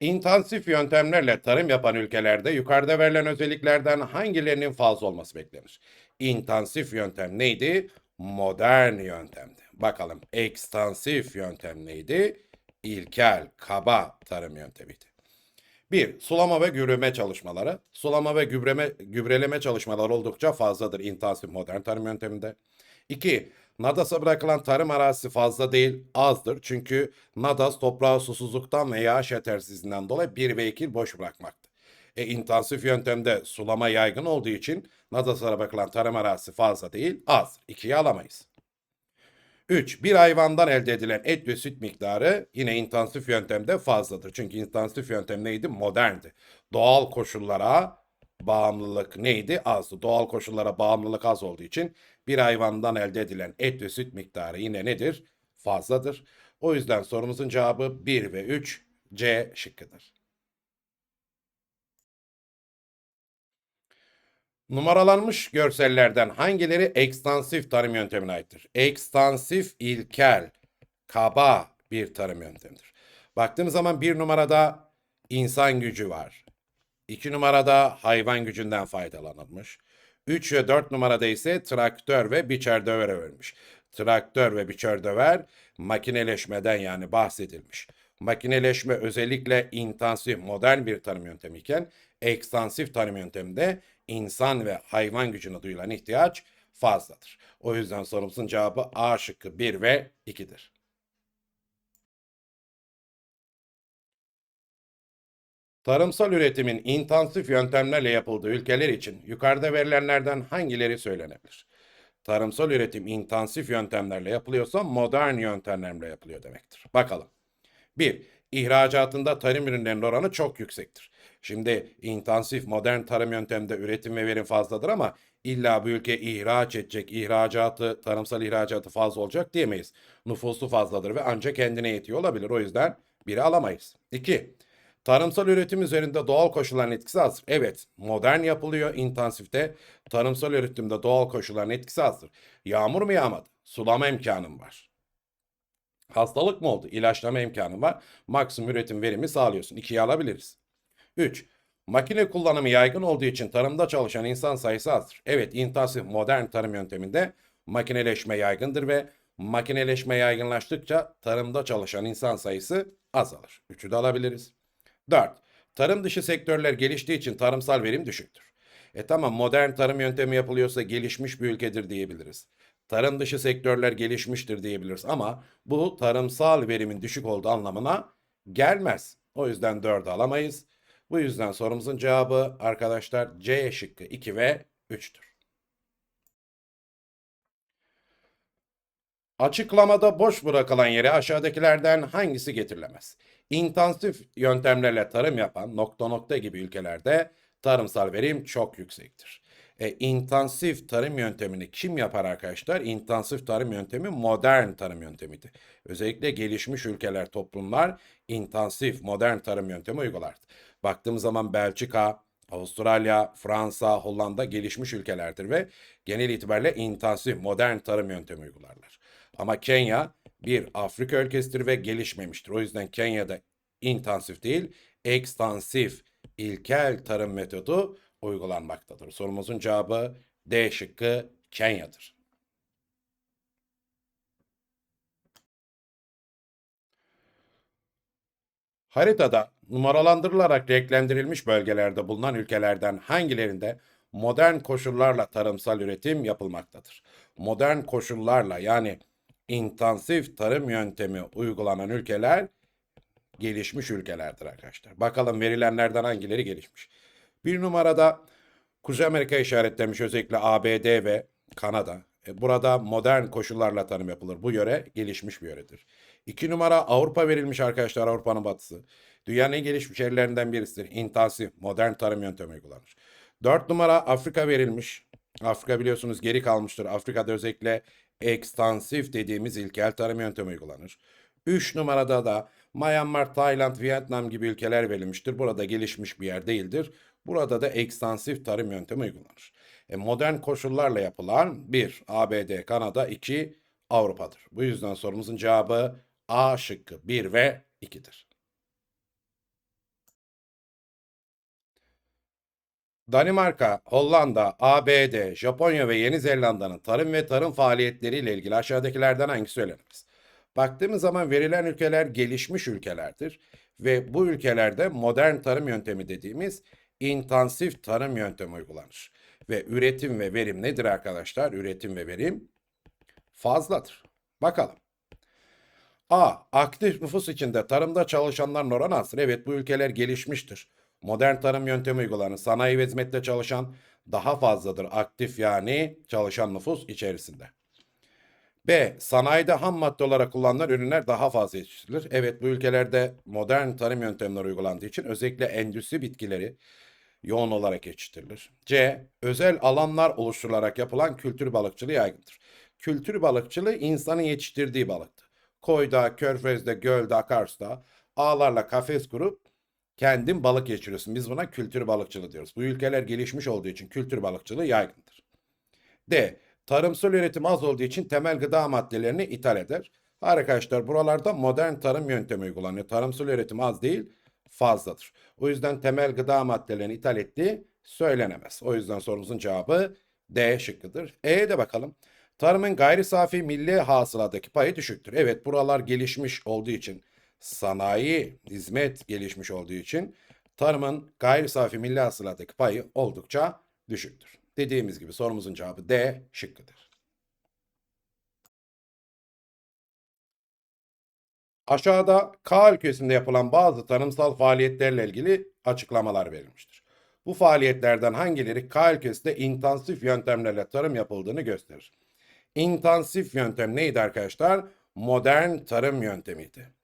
İntensif yöntemlerle tarım yapan ülkelerde yukarıda verilen özelliklerden hangilerinin fazla olması beklenir? İntensif yöntem neydi? Modern yöntemdi. Bakalım ekstansif yöntem neydi? İlkel, kaba tarım yöntemiydi. 1. Sulama ve gübreleme çalışmaları. Sulama ve gübreme, gübreleme çalışmaları oldukça fazladır intensif modern tarım yönteminde. 2. Nadas'a bırakılan tarım arazisi fazla değil, azdır. Çünkü Nadas toprağı susuzluktan ve yağış yetersizliğinden dolayı 1 ve 2 boş bırakmakta. E, intensif yöntemde sulama yaygın olduğu için Nadas'a bırakılan tarım arazisi fazla değil, az. 2'yi alamayız. 3. Bir hayvandan elde edilen et ve süt miktarı yine intensif yöntemde fazladır. Çünkü intensif yöntem neydi? Moderndi. Doğal koşullara bağımlılık neydi? Azdı. Doğal koşullara bağımlılık az olduğu için bir hayvandan elde edilen et ve süt miktarı yine nedir? Fazladır. O yüzden sorumuzun cevabı 1 ve 3 C şıkkıdır. Numaralanmış görsellerden hangileri ekstansif tarım yöntemine aittir? Ekstansif ilkel, kaba bir tarım yöntemidir. Baktığımız zaman bir numarada insan gücü var. İki numarada hayvan gücünden faydalanılmış. 3 ve 4 numarada ise traktör ve biçer döver verilmiş. Traktör ve biçer döver makineleşmeden yani bahsedilmiş. Makineleşme özellikle intensif modern bir tarım yöntemi ekstansif tarım yönteminde insan ve hayvan gücüne duyulan ihtiyaç fazladır. O yüzden sorumuzun cevabı A şıkkı 1 ve 2'dir. Tarımsal üretimin intensif yöntemlerle yapıldığı ülkeler için yukarıda verilenlerden hangileri söylenebilir? Tarımsal üretim intensif yöntemlerle yapılıyorsa modern yöntemlerle yapılıyor demektir. Bakalım. 1. İhracatında tarım ürünlerinin oranı çok yüksektir. Şimdi intensif modern tarım yönteminde üretim ve verim fazladır ama illa bu ülke ihraç edecek, ihracatı, tarımsal ihracatı fazla olacak diyemeyiz. Nüfusu fazladır ve ancak kendine yetiyor olabilir. O yüzden biri alamayız. 2. Tarımsal üretim üzerinde doğal koşulların etkisi azdır. Evet, modern yapılıyor intensifte. Tarımsal üretimde doğal koşulların etkisi azdır. Yağmur mu yağmadı? Sulama imkanım var. Hastalık mı oldu? İlaçlama imkanı var. Maksimum üretim verimi sağlıyorsun. İkiye alabiliriz. 3. Makine kullanımı yaygın olduğu için tarımda çalışan insan sayısı azdır. Evet, intensif modern tarım yönteminde makineleşme yaygındır ve makineleşme yaygınlaştıkça tarımda çalışan insan sayısı azalır. Üçü de alabiliriz. 4. Tarım dışı sektörler geliştiği için tarımsal verim düşüktür. E tamam modern tarım yöntemi yapılıyorsa gelişmiş bir ülkedir diyebiliriz. Tarım dışı sektörler gelişmiştir diyebiliriz ama bu tarımsal verimin düşük olduğu anlamına gelmez. O yüzden 4'ü alamayız. Bu yüzden sorumuzun cevabı arkadaşlar C şıkkı 2 ve 3'tür. Açıklamada boş bırakılan yere aşağıdakilerden hangisi getirilemez? İntensif yöntemlerle tarım yapan nokta nokta gibi ülkelerde tarımsal verim çok yüksektir. E, intensif tarım yöntemini kim yapar arkadaşlar? İntensif tarım yöntemi modern tarım yöntemidir. Özellikle gelişmiş ülkeler, toplumlar intensif modern tarım yöntemi uygular. Baktığımız zaman Belçika, Avustralya, Fransa, Hollanda gelişmiş ülkelerdir ve genel itibariyle intensif modern tarım yöntemi uygularlar. Ama Kenya bir Afrika ülkesidir ve gelişmemiştir. O yüzden Kenya'da intensif değil, ekstansif, ilkel tarım metodu uygulanmaktadır. Sorumuzun cevabı D şıkkı Kenya'dır. Haritada numaralandırılarak renklendirilmiş bölgelerde bulunan ülkelerden hangilerinde modern koşullarla tarımsal üretim yapılmaktadır? Modern koşullarla yani intensif tarım yöntemi uygulanan ülkeler gelişmiş ülkelerdir arkadaşlar. Bakalım verilenlerden hangileri gelişmiş? Bir numarada Kuzey Amerika işaretlenmiş özellikle ABD ve Kanada. E, burada modern koşullarla tarım yapılır. Bu yöre gelişmiş bir yöredir. İki numara Avrupa verilmiş arkadaşlar Avrupa'nın batısı. Dünyanın en gelişmiş yerlerinden birisidir. İntensif, modern tarım yöntemi uygulanır. Dört numara Afrika verilmiş. Afrika biliyorsunuz geri kalmıştır. Afrika'da özellikle ekstansif dediğimiz ilkel tarım yöntemi uygulanır. Üç numarada da Myanmar, Tayland, Vietnam gibi ülkeler verilmiştir. Burada gelişmiş bir yer değildir. Burada da ekstansif tarım yöntemi uygulanır. E, modern koşullarla yapılan 1. ABD, Kanada, 2. Avrupa'dır. Bu yüzden sorumuzun cevabı A şıkkı 1 ve 2'dir. Danimarka, Hollanda, ABD, Japonya ve Yeni Zelanda'nın tarım ve tarım faaliyetleriyle ilgili aşağıdakilerden hangisi söylenemez? Baktığımız zaman verilen ülkeler gelişmiş ülkelerdir ve bu ülkelerde modern tarım yöntemi dediğimiz intensif tarım yöntemi uygulanır. Ve üretim ve verim nedir arkadaşlar? Üretim ve verim fazladır. Bakalım. A. Aktif nüfus içinde tarımda çalışanların oranı azdır. Evet bu ülkeler gelişmiştir. Modern tarım yöntemi uygulanır. Sanayi ve hizmette çalışan daha fazladır. Aktif yani çalışan nüfus içerisinde. B. Sanayide ham madde olarak kullanılan ürünler daha fazla yetiştirilir. Evet bu ülkelerde modern tarım yöntemleri uygulandığı için özellikle endüstri bitkileri yoğun olarak yetiştirilir. C. Özel alanlar oluşturularak yapılan kültür balıkçılığı yaygındır. Kültür balıkçılığı insanın yetiştirdiği balıktı. Koyda, körfezde, gölde, akarsuda ağlarla kafes kurup kendin balık geçiriyorsun. Biz buna kültür balıkçılığı diyoruz. Bu ülkeler gelişmiş olduğu için kültür balıkçılığı yaygındır. D. Tarımsal üretim az olduğu için temel gıda maddelerini ithal eder. Arkadaşlar buralarda modern tarım yöntemi uygulanıyor. Tarımsal üretim az değil fazladır. O yüzden temel gıda maddelerini ithal ettiği söylenemez. O yüzden sorumuzun cevabı D şıkkıdır. E'ye de bakalım. Tarımın gayri safi milli hasıladaki payı düşüktür. Evet buralar gelişmiş olduğu için sanayi, hizmet gelişmiş olduğu için tarımın gayri safi milli hasıladaki payı oldukça düşüktür. Dediğimiz gibi sorumuzun cevabı D şıkkıdır. Aşağıda K ülkesinde yapılan bazı tarımsal faaliyetlerle ilgili açıklamalar verilmiştir. Bu faaliyetlerden hangileri K ülkesinde intensif yöntemlerle tarım yapıldığını gösterir. İntensif yöntem neydi arkadaşlar? Modern tarım yöntemiydi.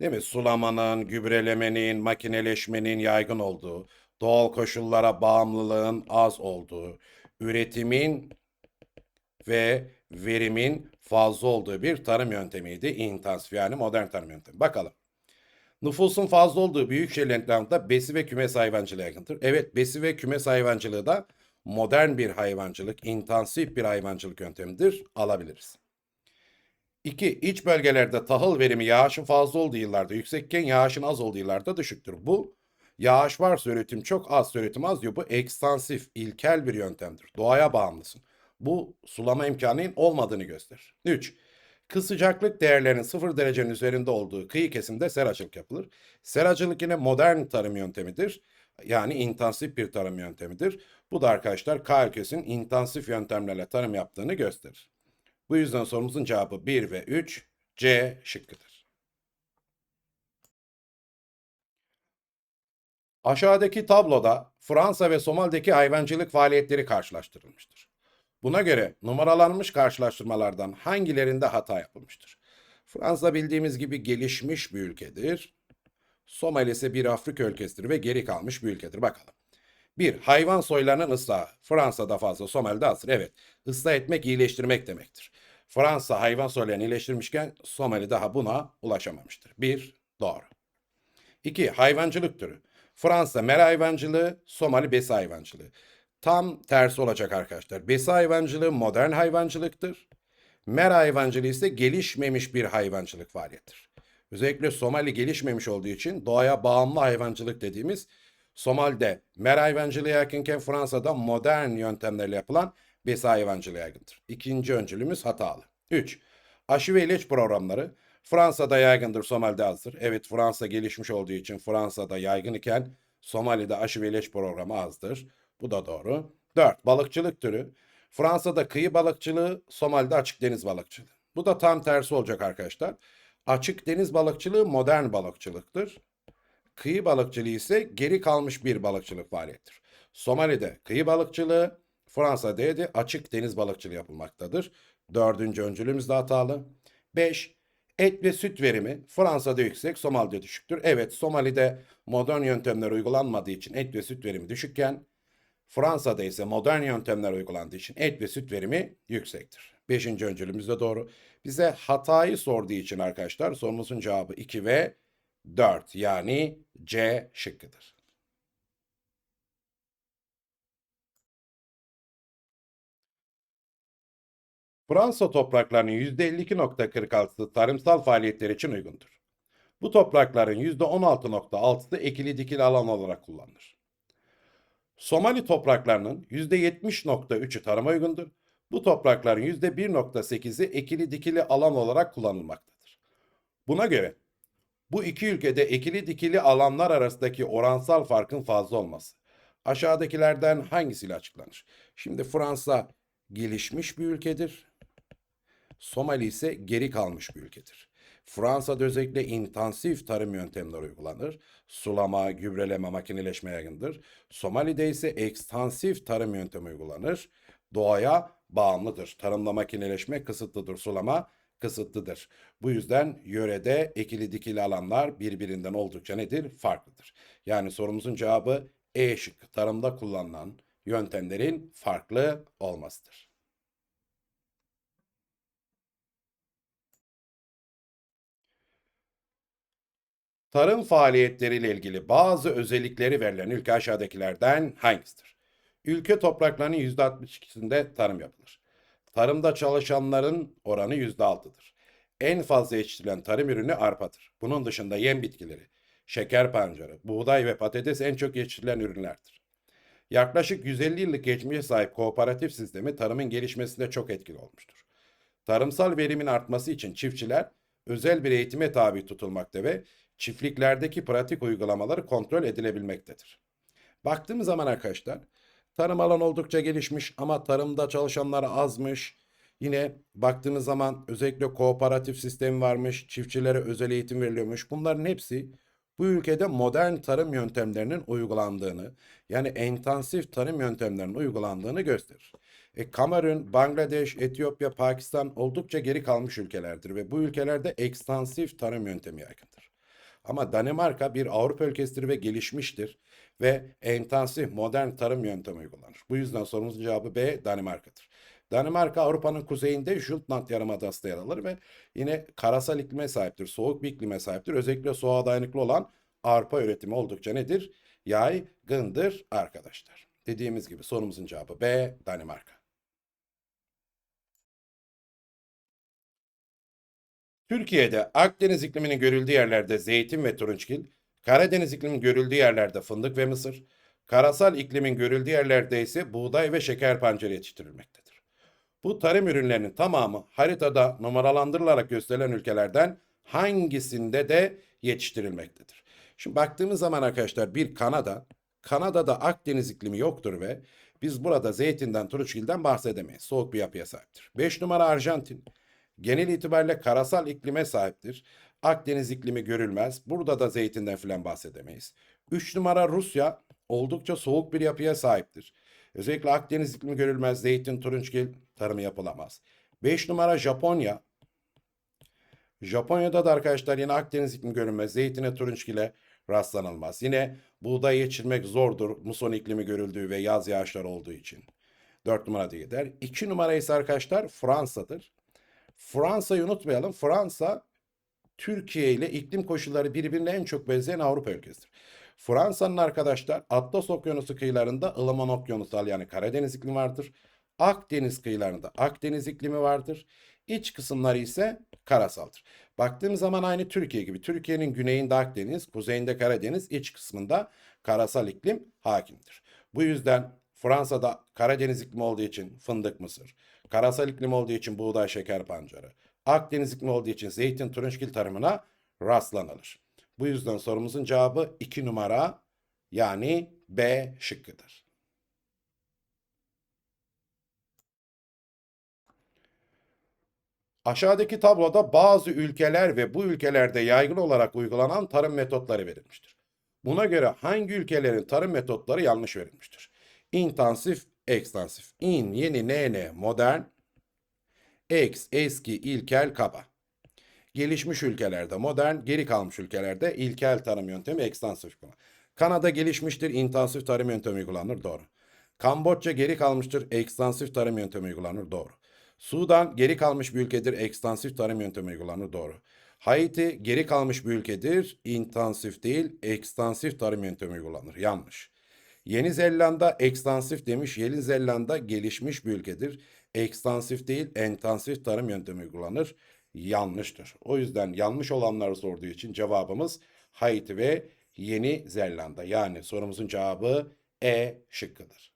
Değil mi? Sulamanın, gübrelemenin, makineleşmenin yaygın olduğu, doğal koşullara bağımlılığın az olduğu, üretimin ve verimin fazla olduğu bir tarım yöntemiydi. İntensif yani modern tarım yöntemi. Bakalım. Nüfusun fazla olduğu büyük şehirlerde besi ve kümes hayvancılığı yaygındır. Evet besi ve kümes hayvancılığı da modern bir hayvancılık, intensif bir hayvancılık yöntemidir. Alabiliriz. 2. İç bölgelerde tahıl verimi yağışın fazla olduğu yıllarda yüksekken yağışın az olduğu yıllarda düşüktür. Bu yağış varsa üretim çok az üretim az diyor. Bu ekstansif, ilkel bir yöntemdir. Doğaya bağımlısın. Bu sulama imkanının olmadığını gösterir. 3. Kı sıcaklık değerlerinin 0 derecenin üzerinde olduğu kıyı kesimde seracılık yapılır. Seracılık yine modern tarım yöntemidir. Yani intensif bir tarım yöntemidir. Bu da arkadaşlar K ülkesinin intensif yöntemlerle tarım yaptığını gösterir. Bu yüzden sorumuzun cevabı 1 ve 3 C şıkkıdır. Aşağıdaki tabloda Fransa ve Somali'deki hayvancılık faaliyetleri karşılaştırılmıştır. Buna göre numaralanmış karşılaştırmalardan hangilerinde hata yapılmıştır? Fransa bildiğimiz gibi gelişmiş bir ülkedir. Somali ise bir Afrika ülkesidir ve geri kalmış bir ülkedir. Bakalım. Bir, hayvan soylarının ıslahı. Fransa'da fazla, Somali'de azdır. Evet, ıslah etmek, iyileştirmek demektir. Fransa hayvan soylarını iyileştirmişken Somali daha buna ulaşamamıştır. Bir, doğru. İki, hayvancılık türü. Fransa mera hayvancılığı, Somali besi hayvancılığı. Tam tersi olacak arkadaşlar. Besi hayvancılığı modern hayvancılıktır. Mera hayvancılığı ise gelişmemiş bir hayvancılık faaliyetidir. Özellikle Somali gelişmemiş olduğu için doğaya bağımlı hayvancılık dediğimiz Somali'de mera hayvancılığı yaygınken Fransa'da modern yöntemlerle yapılan besi hayvancılığı yaygındır. İkinci öncülümüz hatalı. 3. Aşı ve ilaç programları Fransa'da yaygındır, Somali'de azdır. Evet Fransa gelişmiş olduğu için Fransa'da yaygın iken Somali'de aşı ve ilaç programı azdır. Bu da doğru. 4. Balıkçılık türü. Fransa'da kıyı balıkçılığı, Somali'de açık deniz balıkçılığı. Bu da tam tersi olacak arkadaşlar. Açık deniz balıkçılığı modern balıkçılıktır. Kıyı balıkçılığı ise geri kalmış bir balıkçılık faaliyettir. Somali'de kıyı balıkçılığı, Fransa'da de açık deniz balıkçılığı yapılmaktadır. Dördüncü öncülümüz de hatalı. 5. Et ve süt verimi Fransa'da yüksek, Somali'de düşüktür. Evet, Somali'de modern yöntemler uygulanmadığı için et ve süt verimi düşükken, Fransa'da ise modern yöntemler uygulandığı için et ve süt verimi yüksektir. Beşinci öncülümüz de doğru. Bize hatayı sorduğu için arkadaşlar sorumuzun cevabı 2 ve 4 yani C şıkkıdır. Fransa topraklarının %52.46'sı tarımsal faaliyetler için uygundur. Bu toprakların %16.6'sı ekili dikili alan olarak kullanılır. Somali topraklarının %70.3'ü tarıma uygundur. Bu toprakların %1.8'i ekili dikili alan olarak kullanılmaktadır. Buna göre bu iki ülkede ekili dikili alanlar arasındaki oransal farkın fazla olması aşağıdakilerden hangisiyle açıklanır? Şimdi Fransa gelişmiş bir ülkedir. Somali ise geri kalmış bir ülkedir. Fransa'da özellikle intensif tarım yöntemleri uygulanır. Sulama, gübreleme, makineleşme yaygındır. Somali'de ise ekstansif tarım yöntemi uygulanır. Doğaya bağımlıdır. Tarımla makineleşme kısıtlıdır. Sulama kısıtlıdır. Bu yüzden yörede ekili dikili alanlar birbirinden oldukça nedir? Farklıdır. Yani sorumuzun cevabı E şıkkı. Tarımda kullanılan yöntemlerin farklı olmasıdır. Tarım faaliyetleriyle ilgili bazı özellikleri verilen ülke aşağıdakilerden hangisidir? Ülke topraklarının %62'sinde tarım yapılır. Tarımda çalışanların oranı %6'dır. En fazla yetiştirilen tarım ürünü arpadır. Bunun dışında yem bitkileri, şeker pancarı, buğday ve patates en çok yetiştirilen ürünlerdir. Yaklaşık 150 yıllık geçmişe sahip kooperatif sistemi tarımın gelişmesinde çok etkili olmuştur. Tarımsal verimin artması için çiftçiler özel bir eğitime tabi tutulmakta ve çiftliklerdeki pratik uygulamaları kontrol edilebilmektedir. Baktığımız zaman arkadaşlar tarım alan oldukça gelişmiş ama tarımda çalışanlar azmış. Yine baktığımız zaman özellikle kooperatif sistemi varmış, çiftçilere özel eğitim veriliyormuş. Bunların hepsi bu ülkede modern tarım yöntemlerinin uygulandığını, yani intensif tarım yöntemlerinin uygulandığını gösterir. E, Kamerun, Bangladeş, Etiyopya, Pakistan oldukça geri kalmış ülkelerdir ve bu ülkelerde ekstansif tarım yöntemi yaygındır. Ama Danimarka bir Avrupa ülkesidir ve gelişmiştir ve intensif modern tarım yöntemi uygulanır. Bu yüzden sorumuzun cevabı B Danimarka'dır. Danimarka Avrupa'nın kuzeyinde Jutland Yarımadası'nda yer alır ve yine karasal iklime sahiptir, soğuk bir iklime sahiptir. Özellikle soğuğa dayanıklı olan arpa üretimi oldukça nedir? Yaygındır arkadaşlar. Dediğimiz gibi sorumuzun cevabı B Danimarka. Türkiye'de Akdeniz ikliminin görüldüğü yerlerde zeytin ve turunçgil, Karadeniz ikliminin görüldüğü yerlerde fındık ve mısır, karasal iklimin görüldüğü yerlerde ise buğday ve şeker pancarı yetiştirilmektedir. Bu tarım ürünlerinin tamamı haritada numaralandırılarak gösterilen ülkelerden hangisinde de yetiştirilmektedir. Şimdi baktığımız zaman arkadaşlar bir Kanada, Kanada'da Akdeniz iklimi yoktur ve biz burada zeytinden, turunçgilden bahsedemeyiz. Soğuk bir yapıya sahiptir. 5 numara Arjantin. Genel itibariyle karasal iklime sahiptir. Akdeniz iklimi görülmez. Burada da zeytinden filan bahsedemeyiz. 3 numara Rusya oldukça soğuk bir yapıya sahiptir. Özellikle Akdeniz iklimi görülmez. Zeytin, turunçgil tarımı yapılamaz. 5 numara Japonya. Japonya'da da arkadaşlar yine Akdeniz iklimi görülmez. Zeytine, turunçgile rastlanılmaz. Yine buğday yetiştirmek zordur. Muson iklimi görüldüğü ve yaz yağışları olduğu için. 4 numara diye gider. 2 numara ise arkadaşlar Fransa'dır. Fransa'yı unutmayalım. Fransa Türkiye ile iklim koşulları birbirine en çok benzeyen Avrupa ülkesidir. Fransa'nın arkadaşlar Atlas Okyanusu kıyılarında ılıman okyanusal yani Karadeniz iklimi vardır. Akdeniz kıyılarında Akdeniz iklimi vardır. İç kısımları ise karasaldır. Baktığımız zaman aynı Türkiye gibi. Türkiye'nin güneyinde Akdeniz, kuzeyinde Karadeniz, iç kısmında karasal iklim hakimdir. Bu yüzden Fransa'da Karadeniz iklimi olduğu için fındık mısır, karasal iklim olduğu için buğday şeker pancarı, Akdeniz iklimi olduğu için zeytin turunçgil tarımına rastlanılır. Bu yüzden sorumuzun cevabı 2 numara yani B şıkkıdır. Aşağıdaki tabloda bazı ülkeler ve bu ülkelerde yaygın olarak uygulanan tarım metotları verilmiştir. Buna göre hangi ülkelerin tarım metotları yanlış verilmiştir? İntensif, ekstansif. In, yeni, nene, modern. Ex, eski, ilkel, kaba. Gelişmiş ülkelerde modern, geri kalmış ülkelerde ilkel tarım yöntemi ekstansif uygulama. Kanada gelişmiştir, intensif tarım yöntemi uygulanır, doğru. Kamboçya geri kalmıştır, ekstansif tarım yöntemi uygulanır, doğru. Sudan geri kalmış bir ülkedir, ekstansif tarım yöntemi uygulanır, doğru. Haiti geri kalmış bir ülkedir, intensif değil, ekstansif tarım yöntemi uygulanır, yanlış. Yeni Zelanda ekstansif demiş, Yeni Zelanda gelişmiş bir ülkedir. Ekstansif değil, intensif tarım yöntemi uygulanır, yanlıştır. O yüzden yanlış olanları sorduğu için cevabımız Haiti ve Yeni Zelanda. Yani sorumuzun cevabı E şıkkıdır.